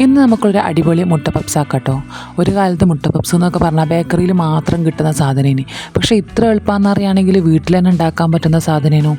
ഇന്ന് നമുക്കൊരു അടിപൊളി മുട്ട പപ്സ് ഒരു കാലത്ത് മുട്ട പപ്സ് എന്നൊക്കെ പറഞ്ഞാൽ ബേക്കറിയിൽ മാത്രം കിട്ടുന്ന സാധനേന്. പക്ഷേ ഇത്ര എളുപ്പമെന്ന് അറിയുകയാണെങ്കിൽ വീട്ടിൽ തന്നെ ഉണ്ടാക്കാൻ പറ്റുന്ന സാധനേനു.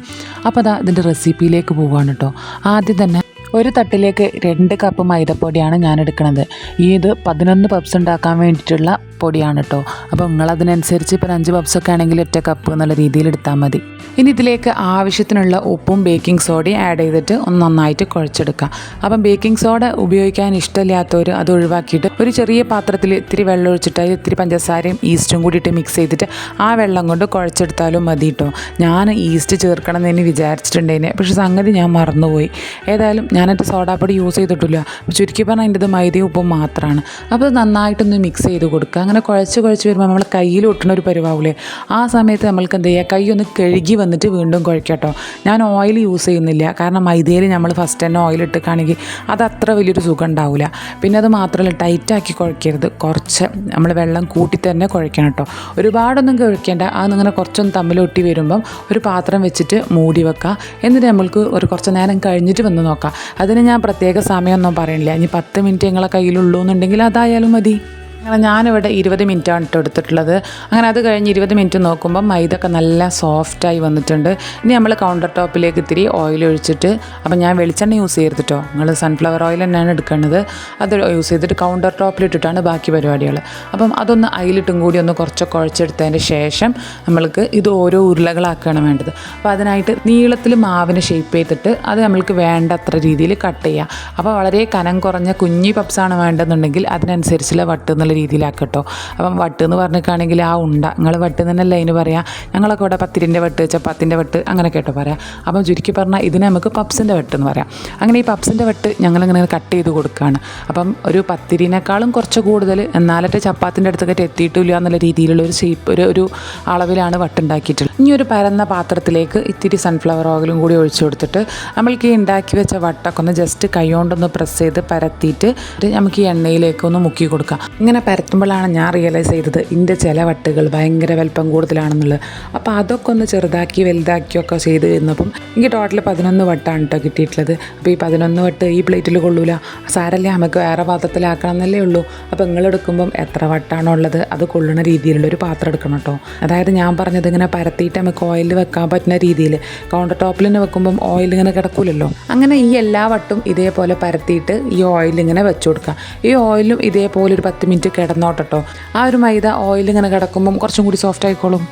അപ്പോൾ അതാ ഇതിന്റെ റെസിപ്പിയിലേക്ക് പോവുകയാണ് കേട്ടോ ആദ്യം തന്നെ ഒരു തട്ടിലേക്ക് രണ്ട് കപ്പ് മൈദപ്പൊടിയാണ് ഞാൻ എടുക്കുന്നത് ഈ ഇത് പതിനൊന്ന് പപ്സ് ഉണ്ടാക്കാൻ വേണ്ടിയിട്ടുള്ള പൊടിയാണ് കേട്ടോ അപ്പോൾ നിങ്ങളതിനനുസരിച്ച് ഇപ്പം അഞ്ച് പപ്സൊക്കെ ആണെങ്കിൽ ഒറ്റ കപ്പ് എന്നുള്ള രീതിയിൽ എടുത്താൽ മതി. ഇനി ഇതിലേക്ക് ആവശ്യത്തിനുള്ള ഉപ്പും ബേക്കിംഗ് സോഡയും ആഡ് ചെയ്തിട്ട് ഒന്ന് നന്നായിട്ട് കുഴച്ചെടുക്കുക അപ്പം ബേക്കിംഗ് സോഡ ഉപയോഗിക്കാൻ ഇഷ്ടമില്ലാത്തവർ അത് ഒഴിവാക്കിയിട്ട് ഒരു ചെറിയ പാത്രത്തിൽ ഇത്തിരി വെള്ളം ഒഴിച്ചിട്ട് അതിൽ ഇത്തിരി പഞ്ചസാരയും ഈസ്റ്റും കൂടിയിട്ട് മിക്സ് ചെയ്തിട്ട് ആ വെള്ളം കൊണ്ട് കുഴച്ചെടുത്താലും മതി കേട്ടോ ഞാൻ ഈസ്റ്റ് ചേർക്കണം എന്ന് ഇനി വിചാരിച്ചിട്ടുണ്ടേനെ പക്ഷേ സംഗതി ഞാൻ മറന്നുപോയി. ഏതായാലും ഞാനത് സോഡാപ്പൊടി യൂസ് ചെയ്തിട്ടില്ല. ചുരുക്കി പറഞ്ഞാൽ അതിന്റെ മൈദയും ഉപ്പും മാത്രമാണ് അപ്പോൾ നന്നായിട്ടൊന്ന് മിക്സ് ചെയ്ത് കൊടുക്കുക. അങ്ങനെ കുഴച്ച് കുഴച്ച് വരുമ്പോൾ നമ്മൾ കയ്യിൽ ഒട്ടുന്ന ഒരു പരിവാവില്ലേ ആ സമയത്ത് നമ്മൾക്ക് എന്ത് ചെയ്യുക കൈ ഒന്ന് കഴുകി വന്നിട്ട് വീണ്ടും കുഴക്കട്ടോ ഞാൻ ഓയിൽ യൂസ് ചെയ്യുന്നില്ല. കാരണം മൈദയിൽ നമ്മൾ ഫസ്റ്റ് തന്നെ ഓയിൽ ഇട്ടിക്കാണെങ്കിൽ അത് അത്ര വലിയൊരു സുഖം ഉണ്ടാവില്ല പിന്നെ അത് മാത്രമല്ല ടൈറ്റാക്കി കുഴക്കരുത്. കുറച്ച് നമ്മൾ വെള്ളം കൂട്ടി തന്നെ കുഴക്കണം കേട്ടോ ഒരുപാടൊന്നും കുഴക്കേണ്ട. അതിങ്ങനെ കുറച്ചൊന്ന് തമ്മിലൊട്ടി വരുമ്പം ഒരു പാത്രം വെച്ചിട്ട് മൂടി വെക്കുക എന്നിട്ട് നമ്മൾക്ക് ഒരു കുറച്ച് നേരം കഴിഞ്ഞിട്ട് വന്ന് നോക്കാം. അതിന് ഞാൻ പ്രത്യേക സമയമൊന്നും പറയണില്ല. ഇനി പത്ത് മിനിറ്റ് നിങ്ങളെ കയ്യിലുള്ളൂ എന്നുണ്ടെങ്കിൽ അതായാലും മതി. അങ്ങനെ ഞാനിവിടെ ഇരുപത് മിനിറ്റാണ് കേട്ടോ എടുത്തിട്ടുള്ളത്. അങ്ങനെ അത് കഴിഞ്ഞ് ഇരുപത് മിനിറ്റ് നോക്കുമ്പോൾ മൈദ ഒക്കെ നല്ല സോഫ്റ്റായി വന്നിട്ടുണ്ട്. ഇനി നമ്മൾ കൗണ്ടർ ടോപ്പിലേക്ക് ഇത്തിരി ഓയിൽ ഒഴിച്ചിട്ട് അപ്പം ഞാൻ വെളിച്ചെണ്ണ യൂസ് ചെയ്യരുത് കേട്ടോ നിങ്ങൾ സൺഫ്ലവർ ഓയിൽ തന്നെയാണ് എടുക്കുന്നത് അത് യൂസ് ചെയ്തിട്ട് കൗണ്ടർ ടോപ്പിലിട്ടിട്ടാണ് ബാക്കി പരിപാടികൾ അപ്പം അതൊന്ന് അതിലിട്ടും കൂടി ഒന്ന് കുറച്ച് കുഴച്ചെടുത്തതിന് ശേഷം നമ്മൾക്ക് ഇത് ഓരോ ഉരുളകളാക്കുകയാണ് വേണ്ടത്. അപ്പോൾ അതിനായിട്ട് നീളത്തിൽ മാവിന് ഷേപ്പ് ചെയ്തിട്ട് അത് നമ്മൾക്ക് വേണ്ടത്ര രീതിയിൽ കട്ട് ചെയ്യുക അപ്പോൾ വളരെ കനം കുറഞ്ഞ കുഞ്ഞി പപ്സാണ് വേണ്ടതെന്നുണ്ടെങ്കിൽ അതിനനുസരിച്ചുള്ള വട്ട് രീതിയിലാക്കട്ടോ. അപ്പം വട്ട് എന്ന് പറഞ്ഞിട്ടാണെങ്കിൽ ആ ഉണ്ട നിങ്ങൾ വട്ട് തന്നെയല്ലേ അതിന് പറയാം? ഞങ്ങളൊക്കെ ഇവിടെ പത്തിരിന്റെ വട്ട് ചപ്പാത്തിന്റെ വട്ട് അങ്ങനെ കേട്ടോ പറയാം. അപ്പം ചുരുക്കി പറഞ്ഞാൽ ഇതിനെ നമുക്ക് പപ്സിന്റെ വട്ട് എന്ന് പറയാം. അങ്ങനെ ഈ പപ്സിന്റെ വട്ട് ഞങ്ങളിങ്ങനെ കട്ട് ചെയ്ത് കൊടുക്കുകയാണ് അപ്പം ഒരു പത്തിരിനേക്കാളും കുറച്ച് കൂടുതൽ എന്നാലത്തെ ചപ്പാത്തിന്റെ അടുത്തൊക്കെ എത്തിയിട്ടില്ല എന്നുള്ള രീതിയിലുള്ള ഒരു ഷേപ്പ് ഒരു ഒരു അളവിലാണ് വട്ടുണ്ടാക്കിയിട്ടുള്ളത്. ഇനി ഒരു പരന്ന പാത്രത്തിലേക്ക് ഇത്തിരി സൺഫ്ലവർ ഓയിലും കൂടി ഒഴിച്ചു കൊടുത്തിട്ട് നമ്മൾക്ക് ഈ ഉണ്ടാക്കി വെച്ച വട്ടൊക്കെ ഒന്ന് ജസ്റ്റ് കൈകൊണ്ടൊന്ന് പ്രസ് ചെയ്ത് പരത്തിയിട്ട് നമുക്ക് ഈ എണ്ണയിലേക്ക് ഒന്ന് മുക്കി കൊടുക്കാം. ഇങ്ങനെ പരത്തുമ്പോഴാണ് ഞാൻ റിയലൈസ് ചെയ്തത് ഇതിന്റെ ചില വട്ടുകൾ ഭയങ്കര വലിപ്പം കൂടുതലാണെന്നുള്ളത്. അപ്പോൾ അതൊക്കെ ഒന്ന് ചെറുതാക്കി വലുതാക്കിയൊക്കെ ചെയ്ത് കഴിഞ്ഞപ്പം എനിക്ക് ടോട്ടൽ പതിനൊന്ന് വട്ടാണ് കേട്ടോ കിട്ടിയിട്ടുള്ളത്. അപ്പോൾ ഈ പതിനൊന്ന് വട്ട് ഈ പ്ലേറ്റിൽ കൊള്ളൂല. സാരല്ലേ നമുക്ക് വേറെ പാത്രത്തിലാക്കണം എന്നല്ലേ ഉള്ളൂ. അപ്പോൾ നിങ്ങളെടുക്കുമ്പം എത്ര വട്ടാണോ ഉള്ളത് അത് കൊള്ളുന്ന രീതിയിലുള്ള ഒരു പാത്രം എടുക്കണം കേട്ടോ അതായത് ഞാൻ പറഞ്ഞത് ഇങ്ങനെ പരത്തിയിട്ട് നമുക്ക് ഓയിൽ വെക്കാൻ പറ്റുന്ന രീതിയിൽ കൗണ്ടർ ടോപ്പിൽ തന്നെ വെക്കുമ്പം ഓയിൽ ഇങ്ങനെ കിടക്കൂലല്ലോ. അങ്ങനെ ഈ എല്ലാ വട്ടും ഇതേപോലെ പരത്തിയിട്ട് ഈ ഓയിൽ ഇങ്ങനെ വെച്ചു കൊടുക്കുക. ഈ ഓയിലും ഇതേപോലെ ഒരു പത്ത് മിനിറ്റ് കിടന്നോട്ടോ ആ ഒരു മൈദ ഓയിൽ ഇങ്ങനെ കിടക്കുമ്പം കുറച്ചും കൂടി സോഫ്റ്റ് ആയിക്കോളും.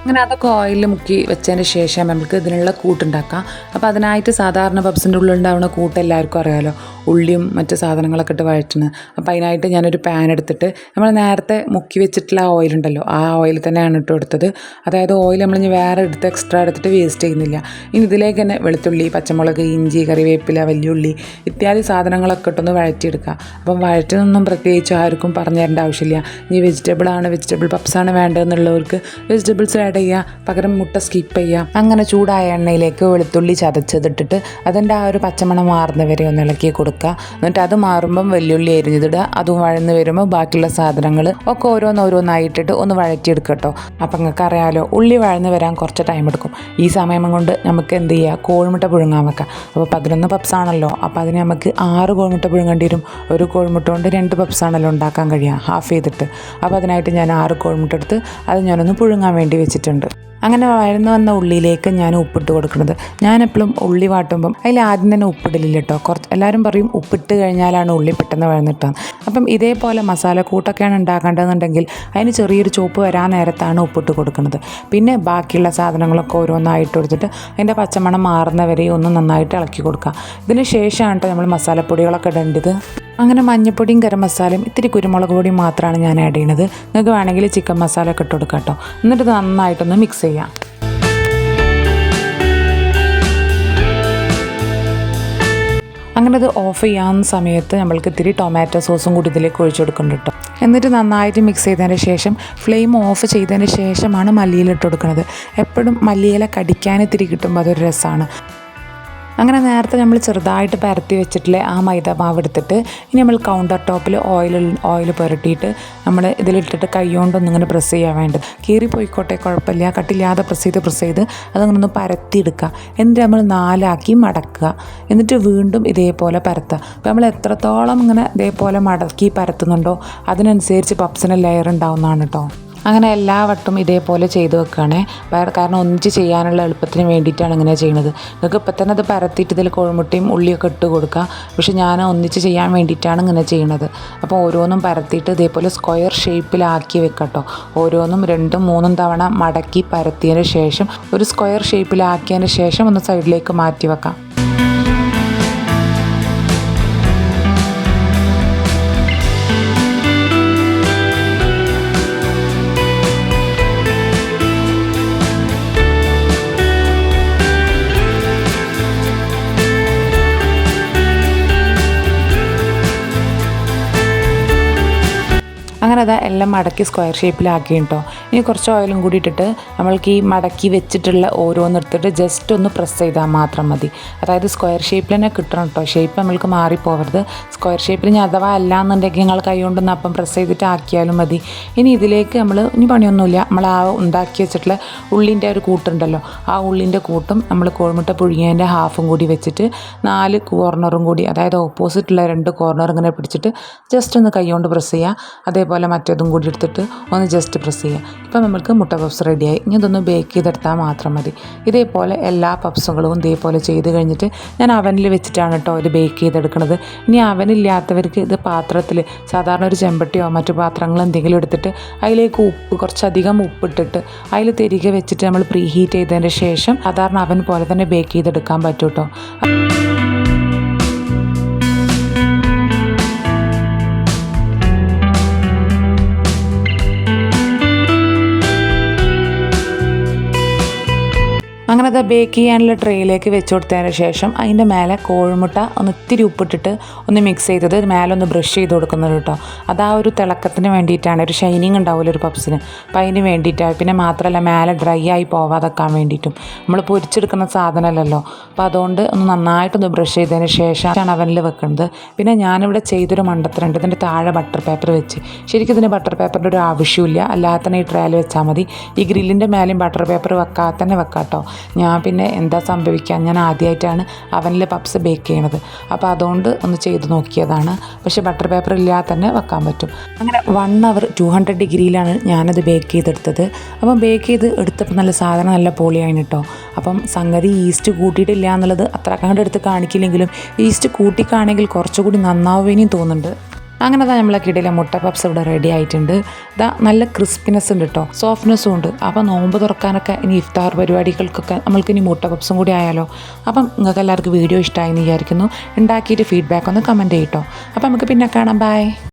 അങ്ങനെ അതൊക്കെ ഓയിലിൽ മുക്കി വെച്ചതിന് ശേഷം നമുക്ക് ഇതിനുള്ള കൂട്ടുണ്ടാക്കാം അപ്പോൾ അതിനായിട്ട് സാധാരണ പബ്സിന്റെ ഉള്ളിൽ ഉണ്ടാവുന്ന കൂട്ട് എല്ലാവർക്കും അറിയാമല്ലോ ഉള്ളിയും മറ്റ് സാധനങ്ങളൊക്കെ ഇട്ട് വഴറ്റുന്നത്. അപ്പോൾ അതിനായിട്ട് ഞാനൊരു പാൻ എടുത്തിട്ട് നമ്മൾ നേരത്തെ മുക്കി വെച്ചിട്ടുള്ള ആ ഓയിലുണ്ടല്ലോ ആ ഓയിൽ തന്നെയാണ് ഇട്ട് കൊടുത്തത്. അതായത് ഓയിൽ നമ്മൾ ഇനി വേറെ എടുത്ത് എക്സ്ട്രാ എടുത്തിട്ട് വേസ്റ്റ് ചെയ്യുന്നില്ല. ഇനി ഇതിലേക്ക് തന്നെ വെളുത്തുള്ളി പച്ചമുളക് ഇഞ്ചി കറിവേപ്പില വലിയുള്ളി ഇത്യാദി സാധനങ്ങളൊക്കെ ഇട്ടൊന്ന് വഴറ്റിയെടുക്കുക. അപ്പം വഴറ്റുന്നൊന്നും പ്രത്യേകിച്ച് ആർക്കും പറഞ്ഞു തരേണ്ട ആവശ്യമില്ല. ഇനി വെജിറ്റബിൾ ആണ് വെജിറ്റബിൾ പപ്സാണ് വേണ്ടതെന്നുള്ളവർക്ക് വെജിറ്റബിൾസ് ആഡ് ചെയ്യുക പകരം മുട്ട സ്കിപ്പ് ചെയ്യുക. അങ്ങനെ ചൂടായ എണ്ണയിലേക്ക് വെളുത്തുള്ളി ചതച്ചതിട്ടിട്ട് അതിന്റെ ആ ഒരു പച്ചമണം മാറുന്നവരെ ഒന്ന് ഇളക്കി കൊടുക്കുക. എന്നിട്ട് അത് മാറുമ്പം വെല്ലുള്ളി അരിഞ്ഞതിടുക അതും വഴന്ന് വരുമ്പോൾ ബാക്കിയുള്ള സാധനങ്ങൾ ഒക്കെ ഓരോന്നോരോന്നായിട്ടിട്ട് ഒന്ന് വഴറ്റിയെടുക്കുക കേട്ടോ അപ്പം നിങ്ങൾക്ക് അറിയാമല്ലോ ഉള്ളി വഴന്ന് വരാൻ കുറച്ച് ടൈം എടുക്കും. ഈ സമയം കൊണ്ട് നമുക്ക് എന്ത് ചെയ്യുക കോഴിമുട്ട പുഴുങ്ങാൻ വെക്കാം. അപ്പോൾ പതിനൊന്ന് പപ്സാണല്ലോ അപ്പോൾ അതിന് നമുക്ക് ആറ് കോഴിമുട്ട പുഴുങ്ങേണ്ടി വരും. ഒരു കോഴിമുട്ട കൊണ്ട് രണ്ട് പപ്സാണല്ലോ ഉണ്ടാക്കാൻ കഴിയുക ഹാഫ് ചെയ്തിട്ട്. അപ്പോൾ അതിനായിട്ട് ഞാൻ ആറ് കോഴിമുട്ട എടുത്ത് അത് ഞാനൊന്ന് പുഴുങ്ങാൻ വേണ്ടി വെച്ചിട്ടുണ്ട്. അങ്ങനെ വരുന്ന വന്ന ഉള്ളിയിലേക്ക് ഞാൻ ഉപ്പിട്ട് കൊടുക്കുന്നത്. ഞാൻ എപ്പോഴും ഉള്ളി വാട്ടുമ്പം അതിൽ ആദ്യം തന്നെ ഉപ്പിടലില്ല കേട്ടോ കുറച്ച് എല്ലാവരും പറയും ഉപ്പിട്ട് കഴിഞ്ഞാലാണ് ഉള്ളി പെട്ടെന്ന് വഴന്നിട്ടാണ് അപ്പം ഇതേപോലെ മസാല കൂട്ടൊക്കെയാണ് ഉണ്ടാക്കേണ്ടതെന്നുണ്ടെങ്കിൽ അതിന് ചെറിയൊരു ചോപ്പ് വരാൻ നേരത്താണ് ഉപ്പിട്ട് കൊടുക്കുന്നത്. പിന്നെ ബാക്കിയുള്ള സാധനങ്ങളൊക്കെ ഓരോന്നായിട്ട് കൊടുത്തിട്ട് അതിന്റെ പച്ചമണം മാറുന്നവരെ ഒന്ന് നന്നായിട്ട് ഇളക്കി കൊടുക്കുക. ഇതിന് ശേഷമാണ് കേട്ടോ നമ്മൾ മസാലപ്പൊടികളൊക്കെ ഇടേണ്ടത്. അങ്ങനെ മഞ്ഞപ്പൊടിയും ഗരം മസാലയും ഇത്തിരി കുരുമുളക് പൊടിയും മാത്രമാണ് ഞാൻ ആഡ് ചെയ്യണത്. നിങ്ങൾക്ക് വേണമെങ്കിൽ ചിക്കൻ മസാല ഒക്കെ ഇട്ട് കൊടുക്കാം കേട്ടോ എന്നിട്ട് നന്നായിട്ടൊന്ന് മിക്സ് ചെയ്യാം. അങ്ങനെ അത് ഓഫ് ചെയ്യാവുന്ന സമയത്ത് നമ്മൾക്ക് ഇത്തിരി ടൊമാറ്റോ സോസും കൂടി ഇതിലേക്ക് ഒഴിച്ചു കൊടുക്കുന്നുണ്ട് കേട്ടോ എന്നിട്ട് നന്നായിട്ട് മിക്സ് ചെയ്തതിന് ശേഷം ഫ്ലെയിം ഓഫ് ചെയ്തതിന് ശേഷമാണ് മല്ലിയില ഇട്ട് കൊടുക്കുന്നത് എപ്പോഴും മല്ലിയില കടിക്കാൻ ഇത്തിരി കിട്ടുമ്പോൾ അതൊരു രസമാണ് അങ്ങനെ നേരത്തെ നമ്മൾ ചെറുതായിട്ട് പരത്തി വെച്ചിട്ടുള്ള ആ മൈദ മാവ് എടുത്തിട്ട് ഇനി നമ്മൾ കൗണ്ടർ ടോപ്പിൽ ഓയിൽ ഓയിൽ പുരട്ടിയിട്ട് നമ്മൾ ഇതിലിട്ടിട്ട് കൈ കൊണ്ടൊന്നും ഇങ്ങനെ പ്രസ് ചെയ്യാൻ വേണ്ടത്. കീറി പോയിക്കോട്ടെ കുഴപ്പമില്ല. കട്ടില്ലാതെ പ്രസ് ചെയ്ത് പ്രസ് ചെയ്ത് അതങ്ങനെ ഒന്ന് പരത്തിയെടുക്കുക എന്നിട്ട് നമ്മൾ നാലാക്കി മടക്കുക. എന്നിട്ട് വീണ്ടും ഇതേപോലെ പരത്തുക. അപ്പോൾ നമ്മൾ എത്രത്തോളം ഇങ്ങനെ ഇതേപോലെ മടക്കി പരത്തുന്നുണ്ടോ അതിനനുസരിച്ച് പപ്സിന് ലെയർ ഉണ്ടാവുന്നതാണ് കേട്ടോ അങ്ങനെ എല്ലാ വട്ടം ഇതേപോലെ ചെയ്ത് വെക്കുകയാണേ. കാരണം ഒന്നിച്ച് ചെയ്യാനുള്ള എളുപ്പത്തിന് വേണ്ടിയിട്ടാണ് ഇങ്ങനെ ചെയ്യുന്നത് നിങ്ങൾക്ക് ഇപ്പം തന്നെ അത് പരത്തിയിട്ട് ഇതിൽ കോഴിമുട്ടയും ഉള്ളിയൊക്കെ ഇട്ട് കൊടുക്കുക. പക്ഷെ ഞാൻ ഒന്നിച്ച് ചെയ്യാൻ വേണ്ടിയിട്ടാണ് ഇങ്ങനെ ചെയ്യുന്നത് അപ്പോൾ ഓരോന്നും പരത്തിയിട്ട് ഇതേപോലെ സ്ക്വയർ ഷേപ്പിലാക്കി വെക്കട്ടോ ഓരോന്നും രണ്ടും മൂന്നും തവണ മടക്കി പരത്തിയതിന് ശേഷം ഒരു സ്ക്വയർ ഷേപ്പിലാക്കിയതിന് ശേഷം ഒന്ന് സൈഡിലേക്ക് മാറ്റി വെക്കാം. അങ്ങനെ അതാ എല്ലാം മടക്കി സ്ക്വയർ ഷേപ്പിലാക്കി കേട്ടോ ഇനി കുറച്ച് ഓയിലും കൂടി ഇട്ടിട്ട് നമ്മൾക്ക് ഈ മടക്കി വെച്ചിട്ടുള്ള ഓരോന്ന് എടുത്തിട്ട് ജസ്റ്റ് ഒന്ന് പ്രസ് ചെയ്താൽ മാത്രം മതി. അതായത് സ്ക്വയർ ഷേപ്പിൽ തന്നെ കിട്ടണം കേട്ടോ ഷേപ്പ് നമ്മൾക്ക് മാറിപ്പോവരുത്. സ്ക്വയർ ഷേപ്പിൽ ഞാൻ അഥവാ അല്ല എന്നുണ്ടെങ്കിൽ നിങ്ങൾ കൈ കൊണ്ടൊന്ന് അപ്പം പ്രസ് ചെയ്തിട്ട് ആക്കിയാലും മതി. ഇനി ഇതിലേക്ക് നമ്മൾ ഇനി പണിയൊന്നുമില്ല. നമ്മൾ ആ ഉണ്ടാക്കി വെച്ചിട്ടുള്ള ഉള്ളിന്റെ ഒരു കൂട്ടുണ്ടല്ലോ. ആ ഉള്ളിന്റെ കൂട്ടും നമ്മൾ കോഴിമുട്ട പുഴുങ്ങിയതിന്റെ ഹാഫും കൂടി വെച്ചിട്ട് നാല് കോർണറും കൂടി അതായത് ഓപ്പോസിറ്റുള്ള രണ്ട് കോർണർ ഇങ്ങനെ പിടിച്ചിട്ട് ജസ്റ്റ് ഒന്ന് കൈകൊണ്ട് പ്രസ് ചെയ്യുക അതേപോലെ മറ്റേതും കൂടി എടുത്തിട്ട് ഒന്ന് ജസ്റ്റ് പ്രസ് ചെയ്യുക. ഇപ്പം നമ്മൾക്ക് മുട്ട പപ്സ് റെഡിയായി ഇനി ഇതൊന്ന് ബേക്ക് ചെയ്തെടുത്താൽ മാത്രം മതി. ഇതേപോലെ എല്ലാ പപ്സുകളും ഇതേപോലെ ചെയ്ത് കഴിഞ്ഞിട്ട് ഞാൻ അവനിൽ വെച്ചിട്ടാണ് കേട്ടോ ഇത് ബേക്ക് ചെയ്തെടുക്കുന്നത് ഇനി അവനില്ലാത്തവർക്ക് ഇത് പാത്രത്തിൽ സാധാരണ ഒരു ചെമ്പട്ടിയോ മറ്റു പാത്രങ്ങളോ എന്തെങ്കിലും എടുത്തിട്ട് അതിലേക്ക് ഉപ്പ് കുറച്ചധികം ഉപ്പിട്ടിട്ട് അതിൽ തിരികെ വെച്ചിട്ട് നമ്മൾ പ്രീ ഹീറ്റ് ചെയ്തതിന് ശേഷം സാധാരണ അവൻ പോലെ തന്നെ ബേക്ക് ചെയ്തെടുക്കാൻ പറ്റും കേട്ടോ അങ്ങനെ അത് ബേക്ക് ചെയ്യാനുള്ള ട്രേയിലേക്ക് വെച്ച് കൊടുത്തതിന് ശേഷം അതിന്റെ മേലെ കോഴിമുട്ട ഒന്ന് ഇത്തിരി ഉപ്പിട്ടിട്ട് ഒന്ന് മിക്സ് ചെയ്തത് മേലെ ഒന്ന് ബ്രഷ് ചെയ്ത് കൊടുക്കുന്നത് കേട്ടോ. അത് ആ ഒരു തിളക്കത്തിന് വേണ്ടിയിട്ടാണ് ഒരു ഷൈനിങ് ഉണ്ടാവില്ല ഒരു പപ്സിന് അപ്പം അതിന് വേണ്ടിയിട്ടാണ്. പിന്നെ മാത്രമല്ല മേലെ ഡ്രൈ ആയി പോവാതെക്കാൻ വേണ്ടിയിട്ടും. നമ്മൾ പൊരിച്ചെടുക്കുന്ന സാധനമല്ലല്ലോ. അപ്പോൾ അതുകൊണ്ട് ഒന്ന് നന്നായിട്ടൊന്ന് ബ്രഷ് ചെയ്തതിന് ശേഷമാണ് അവനിൽ വെക്കുന്നത്. പിന്നെ ഞാനിവിടെ ചെയ്തൊരു മണ്ടത്തരണ്ട് ഇതിന്റെ താഴെ ബട്ടർ പേപ്പർ വെച്ച്. ശരിക്കും ഇതിന് ബട്ടർ പേപ്പറിന്റെ ഒരു ആവശ്യമില്ല അല്ലാതെ ഈ ട്രയൽ വെച്ചാൽ മതി. ഈ ഗ്രില്ലിന്റെ മേലെയും ബട്ടർ പേപ്പർ വെക്കാതെ തന്നെ വെക്കാം കേട്ടോ ഞാൻ പിന്നെ എന്താ സംഭവിക്കാൻ? ഞാൻ ആദ്യമായിട്ടാണ് അവനിൽ പപ്സ് ബേക്ക് ചെയ്യണത്. അപ്പോൾ അതുകൊണ്ട് ഒന്ന് ചെയ്ത് നോക്കിയതാണ്. പക്ഷേ ബട്ടർ പേപ്പർ ഇല്ലാതെ തന്നെ വെക്കാൻ പറ്റും. അങ്ങനെ വൺ അവർ ടു ഹൺഡ്രഡ് ഡിഗ്രിയിലാണ് ഞാനത് ബേക്ക് ചെയ്തെടുത്തത്. അപ്പം ബേക്ക് ചെയ്ത് എടുത്തപ്പോൾ നല്ല സാധനം നല്ല പോളിയാണ് കേട്ടോ അപ്പം സംഗതി ഈസ്റ്റ് കൂട്ടിയിട്ടില്ല എന്നുള്ളത് അത്ര കണ്ടെടുത്ത് കാണിക്കില്ലെങ്കിലും ഈസ്റ്റ് കൂട്ടിക്കാണെങ്കിൽ കുറച്ചുകൂടി നന്നാവുകയും തോന്നുന്നുണ്ട്. അങ്ങനെ തന്നെ നമ്മളെ കിടിലെ മുട്ട പപ്സ് ഇവിടെ റെഡി ആയിട്ടുണ്ട്. ഇതാ നല്ല ക്രിസ്പിനെസ് ഉണ്ട് കേട്ടോ സോഫ്റ്റ്നെസ്സും ഉണ്ട്. അപ്പം നോമ്പ് തുറക്കാനൊക്കെ ഇനി ഇഫ്താർ പരിപാടികൾക്കൊക്കെ നമ്മൾക്ക് ഇനി മുട്ട പപ്സും കൂടി ആയാലോ. അപ്പം നിങ്ങൾക്ക് എല്ലാവർക്കും വീഡിയോ ഇഷ്ടമായി എന്ന് വിചാരിക്കുന്നു. ഉണ്ടാക്കിയിട്ട് ഫീഡ്ബാക്ക് ഒന്ന് കമന്റ് ചെയ്യട്ടോ അപ്പം നമുക്ക് പിന്നെ കാണാം. ബൈ